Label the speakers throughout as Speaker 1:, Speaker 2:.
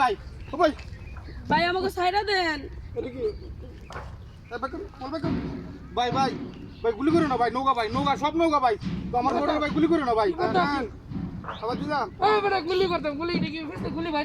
Speaker 1: ভাই ও ভাই।
Speaker 2: ভাই আমাকে সাইরা দেন।
Speaker 1: ভাই ভাই ভাই গুলি করো না ভাই নৌকা ভাই নৌকা সব নৌকা ভাই। তো আমার ঘোড়ার ভাই গুলি করো না ভাই। আবার হ্যাঁ,
Speaker 3: হ্যাঁ। দিলাম গুলি করতাম গুলি গুলি ভাই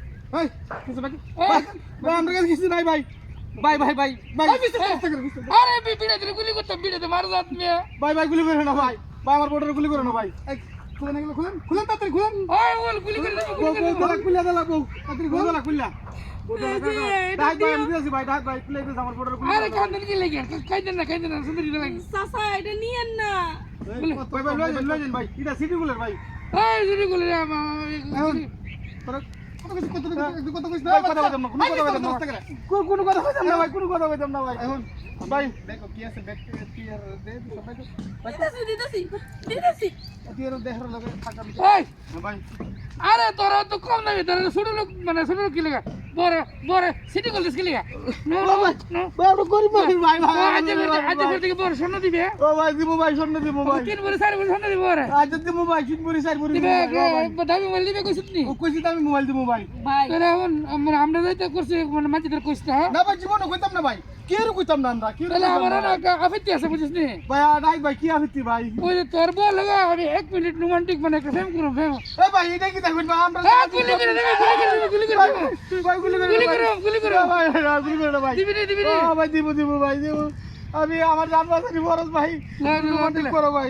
Speaker 1: দিলে ভাই, ভাই, আমার কাছে কিছু নাই ভাই। ভাই ভাই ভাই ভাই। করে।
Speaker 3: আরে বিড়ে ধরে গুলি করতাম বিড়ে ধরে মার যাত মেয়ে
Speaker 1: ভাই ভাই গুলি করে না ভাই। ভাই আমার বোর্ডারে গুলি করে না ভাই। খুলেন এগুলো খুলেন। খুলেন তাড়াতাড়ি খুলেন।
Speaker 3: ওই ওই গুলি করে দেবো গুলি করে
Speaker 1: বউ খুলে দলা বউ তাড়াতাড়ি দলা দলা
Speaker 2: এই যে, এটা
Speaker 1: ডাক ভাই আমি দিয়েছি ভাই ডাক ভাই খুলে দিয়েছি আমার বোর্ডারে গুলি
Speaker 3: আরে কান্দন কি লেগে খাইতেন না না সুন্দর লাগে।
Speaker 2: চাচা এটা নিয়েন না।
Speaker 1: ভাই ভাই ভাই। এটা সিটি গুলের ভাই।
Speaker 3: এই
Speaker 1: কোনো কথা কইতাম না ভাই। কথা কইতাম না ভাই এখন ভাই। দেখো কি আছে ব্যাকটেরিয়া কি আর দে সবাই
Speaker 2: দিতেছি দিতেছি দিতেছি।
Speaker 1: এর দেহের লগে থাকা
Speaker 3: হ্যাঁ,
Speaker 1: ভাই ভাই।
Speaker 3: আরে তোরা তো কম দামি তোরা ছোট লোক মানে ছোট লোক কি লেগা? বড় বড় সিটি কলেজ কি লেগা?
Speaker 1: আমরা গরিব মানুষ ভাই ভাই
Speaker 3: আজ আজ করতে কি বড় স্বর্ণ দিবে।
Speaker 1: ও ভাই দিমু ভাই স্বর্ণ দিমু ভাই।
Speaker 3: তিন বড় চার বড় স্বর্ণ দিবে ওরে।
Speaker 1: আজ দিমু ভাই তিন বড়ি চার বড়ি
Speaker 3: দিবে
Speaker 1: দিমু ভাই
Speaker 3: দাবি দিবে কইছিস নি?
Speaker 1: ও কইছি তো আমি মোবাইল দিমু ভাই।
Speaker 2: ভাই
Speaker 3: তোরা এখন আমরা যাইতে করছি মানে মাঝিদের কইছ না
Speaker 1: না ভাই জীবনে কইতাম না ভাই। কি আর কইতাম না আমরা কি আর
Speaker 3: তাহলে আমার
Speaker 1: না?
Speaker 3: না আফিতি আছে বুঝিস নি?
Speaker 1: ভাই নাই ভাই কি আফিতি ভাই?
Speaker 3: ওই যে তোর বল লাগা আমি 1 মিনিট রোমান্টিক মানে একটা ফেম করব ফেম
Speaker 1: এ ভাই এটা কি দেখবেন ভাই আমরা
Speaker 3: হ্যাঁ গুলি করে দেবে গুলি করে দেবে গুলি করে
Speaker 1: ভাই,
Speaker 3: দেবে।
Speaker 1: ভাই গুলি করে
Speaker 3: গুলি করে গুলি করে।
Speaker 1: ভাই গুলি করে ভাই।
Speaker 3: দিবি রে দিবি
Speaker 1: ও ভাই দিব দিব ভাই দিব। আমি আমার জান বাঁচানি বরজ ভাই
Speaker 3: না, না,
Speaker 1: রোমান্টিক করো ভাই।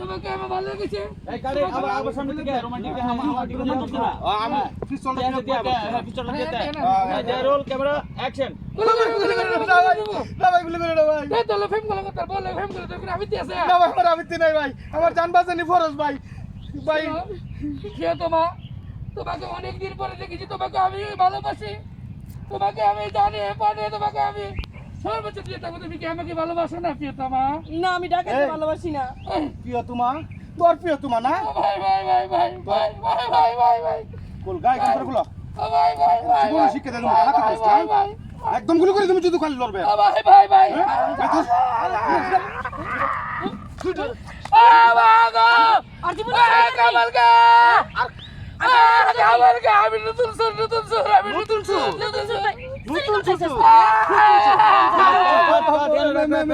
Speaker 3: তোমাকে আমার ভালো লেগেছে।
Speaker 1: আমি দিয়ে
Speaker 3: গুলি করে, গুলি করে।
Speaker 1: না ভাই গুলি করে ভাই।
Speaker 3: এই তো ফেমগুলো করতে বল ফেমগুলো তো আমি দিয়েছে
Speaker 1: না ভাই আমার আবিত্তি নাই ভাই। আমার জান বাঁচানি ফরজ ভাই। ভাই।
Speaker 3: কে তোমা তোমাকে অনেক দিন পরে দেখেছি তোমাকে আমি ভালোবাসি। তোমাকে আমি জানি পানি তোমাকে আমি সর্বোচ্চ থাকব তুমি কি আমাকে ভালোবাসো না প্রিয়তমা
Speaker 2: না আমি ডাকাতে। ভালোবাসি না
Speaker 1: প্রিয় তোমা তোর প্রিয় তোমা না
Speaker 3: ভাই ভাই ভাই ভাই ভাই ভাই ভাই ভাই ভাই
Speaker 1: কোল গায়ে গুলো
Speaker 3: ভাই ভাই
Speaker 1: দেন একদম গুলি করে তুমি যদি খালি লড়বে
Speaker 3: ভাই ভাই ভাই আমি নতুন সুর নতুন সুর আমি নতুন সুর
Speaker 2: নতুন সুর ভাই
Speaker 1: নতুন সুর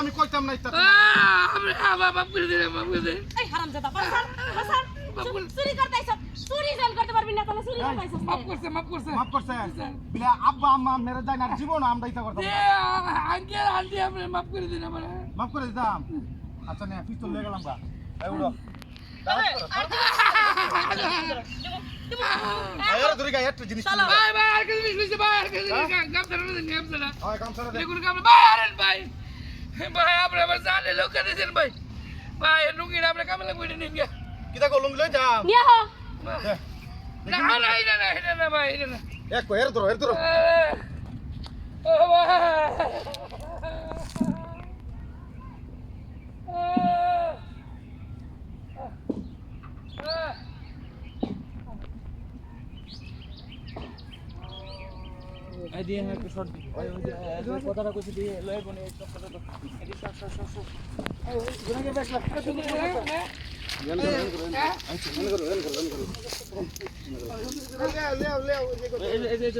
Speaker 3: আমি
Speaker 1: কইতাম না
Speaker 2: ইতা চুরি করতে আইছ চুরি জেল করতে পারবি না তাহলে চুরি করতে আইছ
Speaker 3: মাফ করছে মাফ করছে
Speaker 1: মাফ করছে বলে আব্বা আম্মা মেরে যায় না আর জীবন আমরা ইতা করতাম
Speaker 3: দে আঙ্কেল আন্টি আমরা মাফ করে দিন আমরা
Speaker 1: মাফ করে দিতাম আচ্ছা নে পিস্তল লয়ে গেলাম গা এই উড়ো আয়ার ধরে গায় একটা জিনিস
Speaker 2: চলো।
Speaker 3: ভাই ভাই আর কিছু মিশে ভাই আর কিছু গাম ধরে না গাম ধরে
Speaker 1: হয় গামছাটা দে
Speaker 3: দেখুন কাম ভাই আরেন ভাই ভাই আপনি আবার জানে লোক দিয়েছেন ভাই ভাই লুঙ্গিটা আপনি কামে লাগবে নিন গে
Speaker 1: কিতা কলম লৈ যাও
Speaker 2: নিয়া হ।
Speaker 3: না। না না না না না ভাই না।
Speaker 1: এক কো এর ধরো এর ধরো
Speaker 4: কথাটা কইছি দিয়ে লয়ে বনে এই চক্করটা এদিকে সর সর সর সর।
Speaker 1: ওই গুনাকে
Speaker 4: ব্যাক লাগ এই এই এই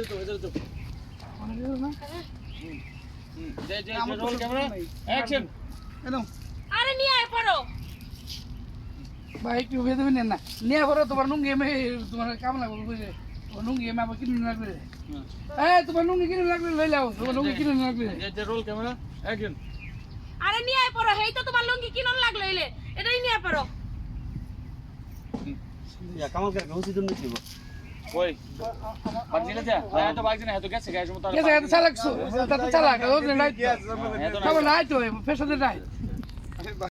Speaker 2: আরে নিয়ে পড়ো
Speaker 3: ভেবে না নিয়ে পরে তোমার নুঙ্গি এমে তোমার কাম লাগবে বুঝে তোমার নুঙ্গি এমে আবার কিনে লাগবে হ্যাঁ তোমার নুঙ্গি কিনে লাগবে লই লাও তোমার নুঙ্গি কিনে লাগবে
Speaker 4: ক্যামেরা অ্যাকশন
Speaker 2: আরে নিয়ে আয় পড়ো। হেই তো তোমার লুঙ্গি কিনন লাগল এলে এটাই নিয়ে আয় পড়ো
Speaker 4: ওই বাদ দিলে যা। হ্যাঁ তো বাইক না তো গেছে গায়ে সময়
Speaker 3: কে জায়গা চালাকছো তো চালাক ও নাই
Speaker 4: তো
Speaker 3: নাই তো ফেসাতে নাই